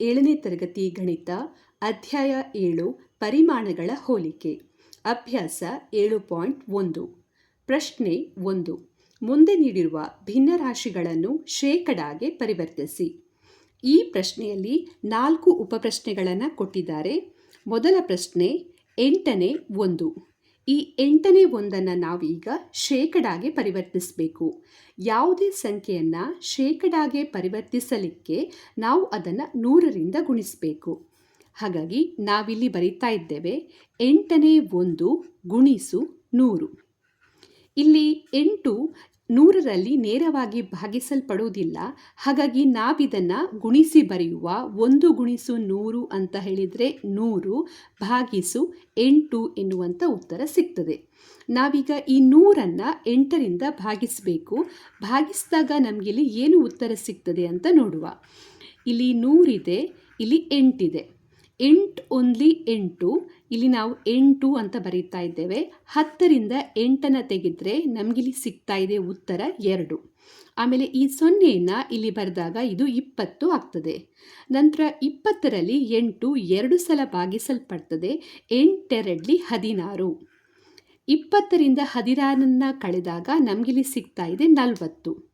ಏಳನೇ ತರಗತಿ ಗಣಿತ ಅಧ್ಯಾಯ ಏಳು, ಪರಿಮಾಣಗಳ ಹೋಲಿಕೆ. ಅಭ್ಯಾಸ ಏಳು ಪಾಯಿಂಟ್ ಒಂದು. ಪ್ರಶ್ನೆ ಒಂದು. ಮುಂದೆ ನೀಡಿರುವ ಭಿನ್ನರಾಶಿಗಳನ್ನು ಶೇಕಡಾಗೆ ಪರಿವರ್ತಿಸಿ. ಈ ಪ್ರಶ್ನೆಯಲ್ಲಿ ನಾಲ್ಕು ಉಪಪ್ರಶ್ನೆಗಳನ್ನು ಕೊಟ್ಟಿದ್ದಾರೆ. ಮೊದಲ ಪ್ರಶ್ನೆ ಎಂಟನೇ ಒಂದು. ಈ ಎಂಟನೇ ಒಂದನ್ನು ನಾವೀಗ ಶೇಕಡಾಗೆ ಪರಿವರ್ತಿಸಬೇಕು. ಯಾವುದೇ ಸಂಖ್ಯೆಯನ್ನು ಶೇಕಡಾಗೆ ಪರಿವರ್ತಿಸಲಿಕ್ಕೆ ನಾವು ಅದನ್ನು ನೂರರಿಂದ ಗುಣಿಸಬೇಕು. ಹಾಗಾಗಿ ನಾವಿಲ್ಲಿ ಬರಿತಾ ಇದ್ದೇವೆ ಎಂಟನೇ ಒಂದು ಗುಣಿಸು ನೂರು. ಇಲ್ಲಿ ಎಂಟು ನೂರರಲ್ಲಿ ನೇರವಾಗಿ ಭಾಗಿಸಲ್ಪಡುವುದಿಲ್ಲ. ಹಾಗಾಗಿ ನಾವಿದನ್ನು ಗುಣಿಸಿ ಬರೆಯುವ ಒಂದು ಗುಣಿಸು ನೂರು ಅಂತ ಹೇಳಿದರೆ ನೂರು ಭಾಗಿಸು ಎಂಟು ಎನ್ನುವಂಥ ಉತ್ತರ ಸಿಗ್ತದೆ. ನಾವೀಗ ಈ ನೂರನ್ನು ಎಂಟರಿಂದ ಭಾಗಿಸಬೇಕು. ಭಾಗಿಸಿದಾಗ ನಮಗಿಲ್ಲಿ ಏನು ಉತ್ತರ ಸಿಗ್ತದೆ ಅಂತ ನೋಡುವ. ಇಲ್ಲಿ ನೂರಿದೆ, ಇಲ್ಲಿ ಎಂಟಿದೆ. ಎಂಟು ಓನ್ಲಿ ಎಂಟು, ಇಲ್ಲಿ ನಾವು ಎಂಟು ಅಂತ ಬರೀತಾ ಇದ್ದೇವೆ. ಹತ್ತರಿಂದ ಎಂಟನ್ನು ತೆಗೆದರೆ ನಮಗಿಲ್ಲಿ ಸಿಗ್ತಾ ಇದೆ ಉತ್ತರ ಎರಡು. ಆಮೇಲೆ ಈ ಸೊನ್ನೆಯನ್ನು ಇಲ್ಲಿ ಬರೆದಾಗ ಇದು ಇಪ್ಪತ್ತು ಆಗ್ತದೆ. ನಂತರ ಇಪ್ಪತ್ತರಲ್ಲಿ ಎಂಟು ಎರಡು ಸಲ ಭಾಗಿಸಲ್ಪಡ್ತದೆ. ಎಂಟೆರಡಲಿ ಹದಿನಾರು. ಇಪ್ಪತ್ತರಿಂದ ಹದಿನಾರನ್ನು ಕಳೆದಾಗ ನಮಗಿಲ್ಲಿ ಸಿಗ್ತಾ ಇದೆ ನಲವತ್ತು.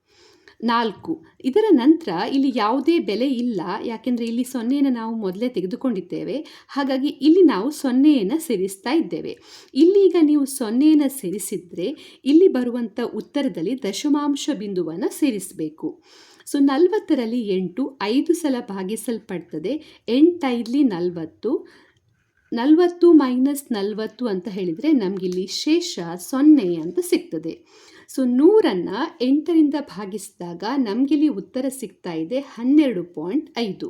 ನಾಲ್ಕು. ಇದರ ನಂತರ ಇಲ್ಲಿ ಯಾವುದೇ ಬೆಲೆ ಇಲ್ಲ. ಯಾಕೆಂದರೆ ಇಲ್ಲಿ ಸೊನ್ನೆಯನ್ನು ನಾವು ಮೊದಲೇ ತೆಗೆದುಕೊಂಡಿದ್ದೇವೆ. ಹಾಗಾಗಿ ಇಲ್ಲಿ ನಾವು ಸೊನ್ನೆಯನ್ನು ಸೇರಿಸ್ತಾ ಇದ್ದೇವೆ. ಇಲ್ಲೀಗ ನೀವು ಸೊನ್ನೆಯನ್ನು ಸೇರಿಸಿದರೆ ಇಲ್ಲಿ ಬರುವಂಥ ಉತ್ತರದಲ್ಲಿ ದಶಮಾಂಶ ಬಿಂದುವನ್ನು ಸೇರಿಸಬೇಕು. ಸೊ, ನಲವತ್ತರಲ್ಲಿ ಎಂಟು, ಐದು ಸಲ ಭಾಗಿಸಲ್ಪಡ್ತದೆ. ಎಂಟೈದಲಿ ನಲವತ್ತು ನಲವತ್ತು ಮೈನಸ್ ನಲವತ್ತು ಅಂತ ಹೇಳಿದರೆ ನಮಗಿಲ್ಲಿ ಶೇಷ ಸೊನ್ನೆ ಅಂತ ಸಿಗ್ತದೆ. ಸೊ ನೂರನ್ನು ಎಂಟರಿಂದ ಭಾಗಿಸಿದಾಗ ನಮಗಿಲ್ಲಿ ಉತ್ತರ ಸಿಗ್ತಾ ಇದೆ ಹನ್ನೆರಡು ಪಾಯಿಂಟ್ ಐದು.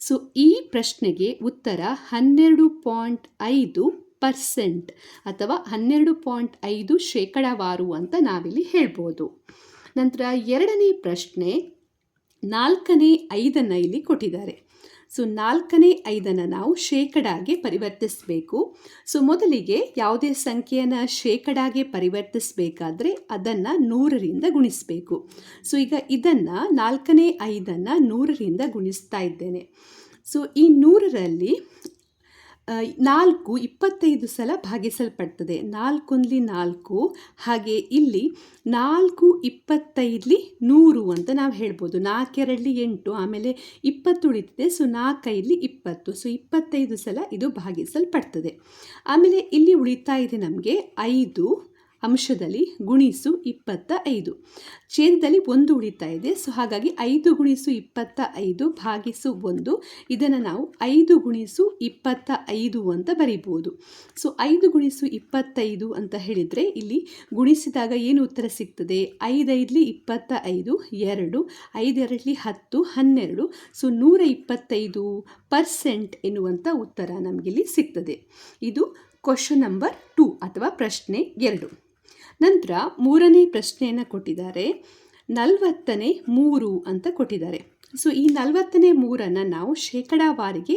ಸೊ ಈ ಪ್ರಶ್ನೆಗೆ ಉತ್ತರ ಹನ್ನೆರಡು ಪಾಯಿಂಟ್ ಐದು ಪರ್ಸೆಂಟ್ ಅಥವಾ ಹನ್ನೆರಡು ಪಾಯಿಂಟ್ ಐದು ಶೇಕಡಾವಾರು ಅಂತ ನಾವಿಲ್ಲಿ ಹೇಳ್ಬೋದು. ನಂತರ ಎರಡನೇ ಪ್ರಶ್ನೆ ನಾಲ್ಕನೇ ಐದನ್ನು ಇಲ್ಲಿ ಕೊಟ್ಟಿದ್ದಾರೆ. ಸೊ ನಾಲ್ಕನೇ ಐದನ್ನು ನಾವು ಶೇಕಡಾಗೆ ಪರಿವರ್ತಿಸಬೇಕು. ಸೊ ಮೊದಲಿಗೆ ಯಾವುದೇ ಸಂಖ್ಯೆಯನ್ನು ಶೇಕಡಾಗೆ ಪರಿವರ್ತಿಸಬೇಕಾದ್ರೆ ಅದನ್ನು ನೂರರಿಂದ ಗುಣಿಸಬೇಕು. ಸೊ ಈಗ ಇದನ್ನು ನಾಲ್ಕನೇ ಐದನ್ನು ನೂರರಿಂದ ಗುಣಿಸ್ತಾ ಇದ್ದೇನೆ. ಸೊ ಈ ನೂರರಲ್ಲಿ ನಾಲ್ಕು ಇಪ್ಪತ್ತೈದು ಸಲ ಭಾಗಿಸಲ್ಪಡ್ತದೆ. ನಾಲ್ಕೊಂದ್ಲಿ ನಾಲ್ಕು, ಹಾಗೆ ಇಲ್ಲಿ ನಾಲ್ಕು ಇಪ್ಪತ್ತೈದಲಿ ನೂರು ಅಂತ ನಾವು ಹೇಳ್ಬೋದು. ನಾಲ್ಕೆರಡಲಿ ಎಂಟು, ಆಮೇಲೆ ಇಪ್ಪತ್ತು ಉಳಿತಿದೆ. ಸೊ, ನಾಲ್ಕೈದಲಿ ಇಪ್ಪತ್ತು. ಸೊ, ಇಪ್ಪತ್ತೈದು ಸಲ ಇದು ಭಾಗಿಸಲ್ಪಡ್ತದೆ. ಆಮೇಲೆ ಇಲ್ಲಿ ಉಳಿತಾ ಇದೆ ನಮಗೆ ಐದು. ಅಂಶದಲ್ಲಿ ಗುಣಿಸು ಇಪ್ಪತ್ತ ಐದು. ಛೇದದಲ್ಲಿ ಒಂದು ಉಳಿತಾ ಇದೆ. ಸೊ ಹಾಗಾಗಿ ಐದು ಗುಣಿಸು ಇಪ್ಪತ್ತ ಐದು ಭಾಗಿಸು ಒಂದು. ಇದನ್ನು ನಾವು ಐದು ಗುಣಿಸು ಇಪ್ಪತ್ತ ಐದು ಅಂತ ಬರಿಬೋದು ಸೊ ಐದು ಗುಣಿಸು ಇಪ್ಪತ್ತೈದು ಅಂತ ಹೇಳಿದರೆ ಇಲ್ಲಿ ಗುಣಿಸಿದಾಗ ಏನು ಉತ್ತರ ಸಿಗ್ತದೆ? ಐದೈದಲಿ ಇಪ್ಪತ್ತ ಐದು, ಎರಡು. ಐದೆರಡಲಿ ಹತ್ತು, ಹನ್ನೆರಡು. ಸೊ ನೂರ ಇಪ್ಪತ್ತೈದು ಪರ್ಸೆಂಟ್ ಎನ್ನುವಂಥ ಉತ್ತರ ನಮಗಿಲ್ಲಿ ಸಿಗ್ತದೆ. ಇದು ಕ್ವಶನ್ ನಂಬರ್ ಟು ಅಥವಾ ಪ್ರಶ್ನೆ ಎರಡು. ನಂತರ ಮೂರನೇ ಪ್ರಶ್ನೆಯನ್ನು ಕೊಟ್ಟಿದ್ದಾರೆ. ನಲವತ್ತನೇ ಮೂರು ಅಂತ ಕೊಟ್ಟಿದ್ದಾರೆ. ಸೊ ಈ ನಲವತ್ತನೇ ಮೂರನ್ನು ನಾವು ಶೇಕಡಾವಾರಿಗೆ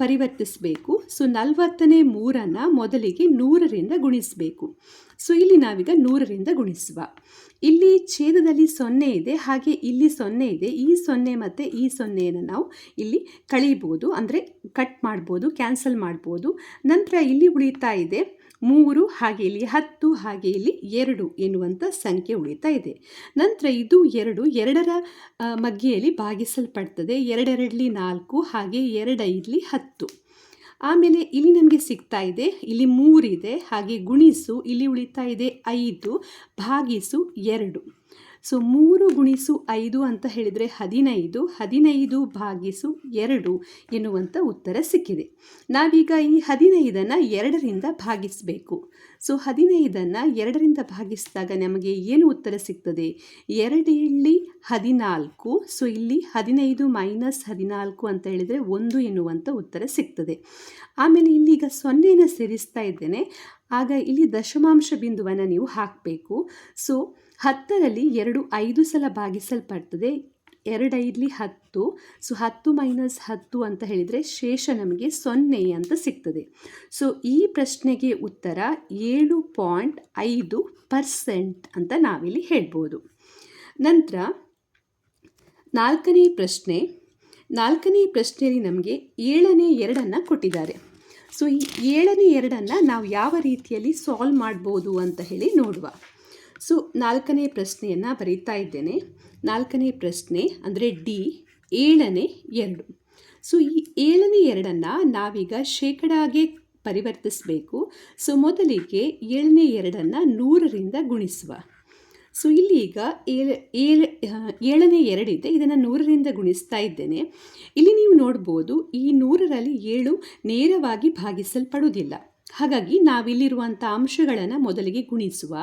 ಪರಿವರ್ತಿಸಬೇಕು. ಸೊ ನಲವತ್ತನೇ ಮೂರನ್ನು ಮೊದಲಿಗೆ ನೂರರಿಂದ ಗುಣಿಸಬೇಕು. ಸೊ ಇಲ್ಲಿ ನಾವೀಗ ನೂರರಿಂದ ಗುಣಿಸುವ. ಇಲ್ಲಿ ಛೇದದಲ್ಲಿ ಸೊನ್ನೆ ಇದೆ, ಹಾಗೆ ಇಲ್ಲಿ ಸೊನ್ನೆ ಇದೆ, ಈ ಸೊನ್ನೆ ಮತ್ತು ಈ ಸೊನ್ನೆಯನ್ನು ನಾವು ಇಲ್ಲಿ ಕಳೀಬೋದು. ಅಂದರೆ ಕಟ್ ಮಾಡ್ಬೋದು, ಕ್ಯಾನ್ಸಲ್ ಮಾಡ್ಬೋದು. ನಂತರ ಇಲ್ಲಿ ಉಳಿತಾ ಇದೆ. ಮೂರು ಹಾಗೆ ಇಲ್ಲಿ ಹತ್ತು ಹಾಗೆ ಇಲ್ಲಿ ಎರಡು ಎನ್ನುವಂಥ ಸಂಖ್ಯೆ ಉಳಿತಾ ಇದೆ. ನಂತರ ಇದು ಎರಡು, ಎರಡರ ಮಗ್ಗೆಯಲ್ಲಿ ಭಾಗಿಸಲ್ಪಡ್ತದೆ. ಎರಡೆರಡಲಿ ನಾಲ್ಕು, ಹಾಗೆ ಎರಡೈದಲಿ ಹತ್ತು. ಆಮೇಲೆ ಇಲ್ಲಿ ನಮಗೆ ಸಿಗ್ತಾ ಇದೆ, ಇಲ್ಲಿ ಮೂರಿದೆ, ಹಾಗೆ ಗುಣಿಸು, ಇಲ್ಲಿ ಉಳಿತಾ ಇದೆ ಐದು, ಭಾಗಿಸು ಎರಡು. ಸೊ ಮೂರು ಗುಣಿಸು ಐದು ಅಂತ ಹೇಳಿದರೆ ಹದಿನೈದು ಹದಿನೈದು ಭಾಗಿಸು ಎರಡು ಎನ್ನುವಂಥ ಉತ್ತರ ಸಿಕ್ಕಿದೆ. ನಾವೀಗ ಈ ಹದಿನೈದನ್ನು ಎರಡರಿಂದ ಭಾಗಿಸಬೇಕು. ಸೊ ಹದಿನೈದನ್ನು ಎರಡರಿಂದ ಭಾಗಿಸಿದಾಗ ನಮಗೆ ಏನು ಉತ್ತರ ಸಿಗ್ತದೆ? ಎರಡೇಳಿ ಹದಿನಾಲ್ಕು, ಸೊ ಇಲ್ಲಿ ಹದಿನೈದು ಮೈನಸ್ ಹದಿನಾಲ್ಕು ಅಂತ ಹೇಳಿದರೆ ಒಂದು ಎನ್ನುವಂಥ ಉತ್ತರ ಸಿಗ್ತದೆ. ಆಮೇಲೆ ಇಲ್ಲಿಗ ಸೊನ್ನೆಯನ್ನು ಸೇರಿಸ್ತಾ ಇದ್ದೇನೆ. ಆಗ ಇಲ್ಲಿ ದಶಮಾಂಶ ಬಿಂದುವನ್ನು ನೀವು ಹಾಕಬೇಕು. ಸೊ ಹತ್ತರಲ್ಲಿ ಎರಡು ಐದು ಸಲ ಭಾಗಿಸಲ್ಪಡ್ತದೆ. ಎರಡೈದಲಿ ಹತ್ತು. ಸೊ ಹತ್ತು ಮೈನಸ್ ಹತ್ತು ಅಂತ ಹೇಳಿದರೆ ಶೇಷ ನಮಗೆ ಸೊನ್ನೆ ಅಂತ ಸಿಗ್ತದೆ. ಸೊ ಈ ಪ್ರಶ್ನೆಗೆ ಉತ್ತರ ಏಳು ಪಾಯಿಂಟ್ ಐದು ಪರ್ಸೆಂಟ್ ಅಂತ ನಾವಿಲ್ಲಿ ಹೇಳ್ಬೋದು. ನಂತರ ನಾಲ್ಕನೇ ಪ್ರಶ್ನೆ. ನಾಲ್ಕನೇ ಪ್ರಶ್ನೆಯಲ್ಲಿ ನಮಗೆ ಏಳನೇ ಎರಡನ್ನು ಕೊಟ್ಟಿದ್ದಾರೆ. ಸೊ ಈ ಏಳನೇ ಎರಡನ್ನು ನಾವು ಯಾವ ರೀತಿಯಲ್ಲಿ ಸಾಲ್ವ್ ಮಾಡ್ಬೋದು ಅಂತ ಹೇಳಿ ನೋಡುವ. ಸೊ, ನಾಲ್ಕನೇ ಪ್ರಶ್ನೆಯನ್ನು ಬರೀತಾ ಇದ್ದೇನೆ. ನಾಲ್ಕನೇ ಪ್ರಶ್ನೆ ಅಂದರೆ ಡಿ, ಏಳನೇ ಎರಡು. ಸೊ, ಈ ಏಳನೇ ಎರಡನ್ನು ನಾವೀಗ ಶೇಕಡಾಗೆ ಪರಿವರ್ತಿಸಬೇಕು. ಸೊ, ಮೊದಲಿಗೆ ಏಳನೇ ಎರಡನ್ನು ನೂರರಿಂದ ಗುಣಿಸುವ. ಸೊ, ಇಲ್ಲಿ ಈಗ ಏಳು ಏಳು ಏಳನೇ ಎರಡಿದೆ. ಇದನ್ನು ನೂರರಿಂದ ಗುಣಿಸ್ತಾ ಇದ್ದೇನೆ. ಇಲ್ಲಿ ನೀವು ನೋಡ್ಬೋದು, ಈ ನೂರರಲ್ಲಿ ಏಳು ನೇರವಾಗಿ ಭಾಗಿಸಲ್ಪಡುವುದಿಲ್ಲ. ಹಾಗಾಗಿ ನಾವಿಲ್ಲಿರುವಂಥ ಅಂಶಗಳನ್ನು ಮೊದಲಿಗೆ ಗುಣಿಸುವ.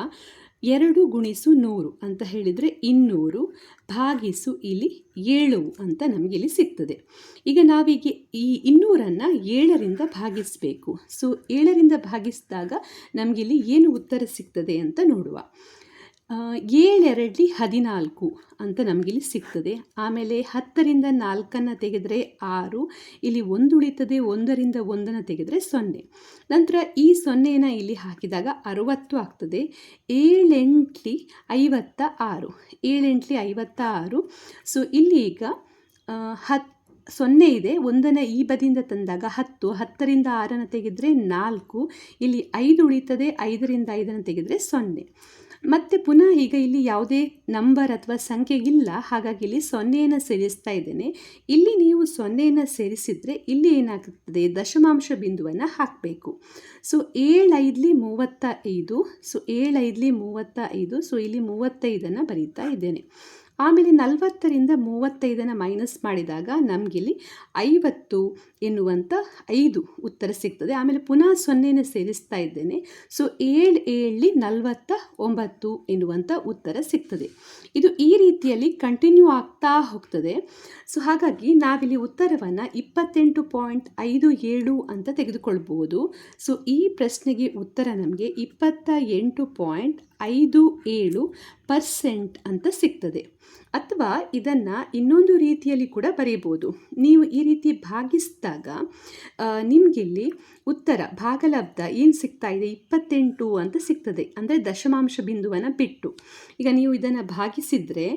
ಎರಡು ಗುಣಿಸು ನೂರು ಅಂತ ಹೇಳಿದರೆ ಇನ್ನೂರು ಭಾಗಿಸು ಇಲ್ಲಿ ಏಳು ಅಂತ ನಮಗಿಲ್ಲಿ ಸಿಗ್ತದೆ. ಈಗ ನಾವೀಗ ಈ ಇನ್ನೂರನ್ನು ಏಳರಿಂದ ಭಾಗಿಸಬೇಕು. ಸೊ ಏಳರಿಂದ ಭಾಗಿಸಿದಾಗ ನಮಗಿಲ್ಲಿ ಏನು ಉತ್ತರ ಸಿಗ್ತದೆ ಅಂತ ನೋಡುವ. ಏಳೆರಡಲಿ ಹದಿನಾಲ್ಕು ಅಂತ ನಮಗಿಲ್ಲಿ ಸಿಗ್ತದೆ. ಆಮೇಲೆ ಹತ್ತರಿಂದ ನಾಲ್ಕನ್ನು ತೆಗೆದರೆ ಆರು, ಇಲ್ಲಿ ಒಂದು ಉಳಿತದೆ, ಒಂದರಿಂದ ಒಂದನ್ನು ತೆಗೆದರೆ ಸೊನ್ನೆ. ನಂತರ ಈ ಸೊನ್ನೆಯನ್ನು ಇಲ್ಲಿ ಹಾಕಿದಾಗ ಅರುವತ್ತು ಆಗ್ತದೆ. ಏಳೆಂಟ್ಲಿ ಐವತ್ತ ಆರು, ಏಳೆಂಟ್ಲಿ ಐವತ್ತ ಆರು. ಸೊ ಇಲ್ಲಿ ಈಗ ಹತ್ತು ಸೊನ್ನೆ ಇದೆ, ಒಂದನ್ನು ಈ ಬದಿಯಿಂದ ತಂದಾಗ ಹತ್ತು, ಹತ್ತರಿಂದ ಆರನ್ನು ತೆಗೆದರೆ ನಾಲ್ಕು. ಇಲ್ಲಿ ಐದು ಉಳಿತದೆ, ಐದರಿಂದ ಐದನ್ನು ತೆಗೆದರೆ ಸೊನ್ನೆ. ಮತ್ತು ಪುನಃ ಈಗ ಇಲ್ಲಿ ಯಾವುದೇ ನಂಬರ್ ಅಥವಾ ಸಂಖ್ಯೆ ಇಲ್ಲ. ಹಾಗಾಗಿ ಇಲ್ಲಿ ಸೊನ್ನೆಯನ್ನು ಸೇರಿಸ್ತಾ ಇದ್ದೇನೆ. ಇಲ್ಲಿ ನೀವು ಸೊನ್ನೆಯನ್ನು ಸೇರಿಸಿದರೆ ಇಲ್ಲಿ ಏನಾಗುತ್ತದೆ ದಶಮಾಂಶ ಬಿಂದುವನ್ನು ಹಾಕಬೇಕು. ಸೊ ಏಳೈದ್ಲಿ ಮೂವತ್ತ ಐದು ಸೊ ಏಳೈದ್ಲಿ ಮೂವತ್ತ ಐದು ಸೊ ಇಲ್ಲಿ ಮೂವತ್ತೈದನ್ನು ಬರೀತಾ ಇದ್ದೇನೆ. ಆಮೇಲೆ ನಲವತ್ತರಿಂದ ಮೂವತ್ತೈದನ್ನು ಮೈನಸ್ ಮಾಡಿದಾಗ ನಮಗಿಲ್ಲಿ ಐವತ್ತು ಎನ್ನುವಂಥ ಐದು ಉತ್ತರ ಸಿಗ್ತದೆ. ಆಮೇಲೆ ಪುನಃ ಸೊನ್ನೆನ ಸೇರಿಸ್ತಾ ಇದ್ದೇನೆ. ಸೊ ಏಳು ಏಳಲಿ ನಲವತ್ತ ಒಂಬತ್ತು ಎನ್ನುವಂಥ ಉತ್ತರ ಸಿಗ್ತದೆ. ಇದು ಈ ರೀತಿಯಲ್ಲಿ ಕಂಟಿನ್ಯೂ ಆಗ್ತಾ ಹೋಗ್ತದೆ. ಸೊ ಹಾಗಾಗಿ ನಾವಿಲ್ಲಿ ಉತ್ತರವನ್ನು ಇಪ್ಪತ್ತೆಂಟು ಪಾಯಿಂಟ್ ಐದು ಏಳು ಅಂತ ತೆಗೆದುಕೊಳ್ಬೋದು. ಸೊ ಈ ಪ್ರಶ್ನೆಗೆ ಉತ್ತರ ನಮಗೆ ಇಪ್ಪತ್ತ ಎಂಟು ಪಾಯಿಂಟ್ ಐದು ಏಳು ಪರ್ಸೆಂಟ್ ಅಂತ ಸಿಗ್ತದೆ. ಅಥವಾ ಇದನ್ನು ಇನ್ನೊಂದು ರೀತಿಯಲ್ಲಿ ಕೂಡ ಬರೀಬೋದು. ನೀವು ಈ ರೀತಿ ಭಾಗಿಸಿದಾಗ ನಿಮಗಿಲ್ಲಿ ಉತ್ತರ, ಭಾಗಲಬ್ಧ ಏನು ಸಿಗ್ತಾ ಇದೆ? ಇಪ್ಪತ್ತೆಂಟು ಅಂತ ಸಿಗ್ತದೆ. ಅಂದರೆ ದಶಮಾಂಶ ಬಿಂದುವನ್ನು ಬಿಟ್ಟು. ಈಗ ನೀವು ಇದನ್ನು ಭಾಗಿಸಿದರೆ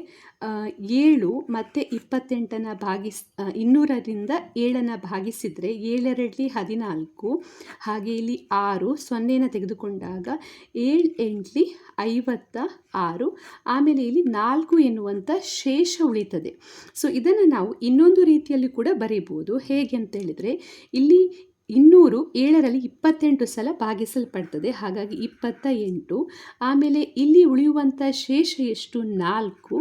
ಏಳು ಮತ್ತು ಇಪ್ಪತ್ತೆಂಟನ್ನು ಭಾಗಿಸ್ ಇನ್ನೂರರಿಂದ ಏಳನ್ನು ಭಾಗಿಸಿದರೆ ಏಳರಲ್ಲಿ ಹದಿನಾಲ್ಕು, ಹಾಗೆ ಇಲ್ಲಿ ಆರು ಸೊನ್ನೆನ ತೆಗೆದುಕೊಂಡಾಗ ಏಳು ಎಂಟ್ಲಿ ಐವತ್ತ ಆರು, ಆಮೇಲೆ ಇಲ್ಲಿ ನಾಲ್ಕು ಎನ್ನುವಂಥ ಶೇಷ ಉಳಿತದೆ ಸೊ ಇದನ್ನು ನಾವು ಇನ್ನೊಂದು ರೀತಿಯಲ್ಲಿ ಕೂಡ ಬರೀಬೋದು ಹೇಗೆ ಅಂತ ಹೇಳಿದರೆ, ಇಲ್ಲಿ ಇನ್ನೂರು ಏಳರಲ್ಲಿ ಇಪ್ಪತ್ತೆಂಟು ಸಲ ಭಾಗಿಸಲ್ಪಡ್ತದೆ. ಹಾಗಾಗಿ ಇಪ್ಪತ್ತ ಎಂಟು. ಆಮೇಲೆ ಇಲ್ಲಿ ಉಳಿಯುವಂಥ ಶೇಷ ಎಷ್ಟು? ನಾಲ್ಕು.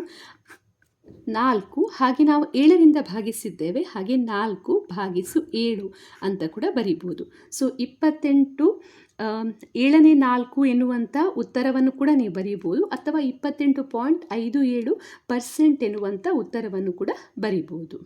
ನಾಲ್ಕು. ಹಾಗೆ ನಾವು ಏಳರಿಂದ ಭಾಗಿಸಿದ್ದೇವೆ. ಹಾಗೆ ನಾಲ್ಕು ಭಾಗಿಸು ಏಳು ಅಂತ ಕೂಡ ಬರಿಬೋದು ಸೊ ಇಪ್ಪತ್ತೆಂಟು ಏಳನೇ ನಾಲ್ಕು ಎನ್ನುವಂಥ ಉತ್ತರವನ್ನು ಕೂಡ ನೀವು ಬರೀಬೋದು ಅಥವಾ ಇಪ್ಪತ್ತೆಂಟು ಪಾಯಿಂಟ್ ಐದು ಏಳು ಪರ್ಸೆಂಟ್ ಎನ್ನುವಂಥ ಉತ್ತರವನ್ನು ಕೂಡ ಬರಿಬೋದು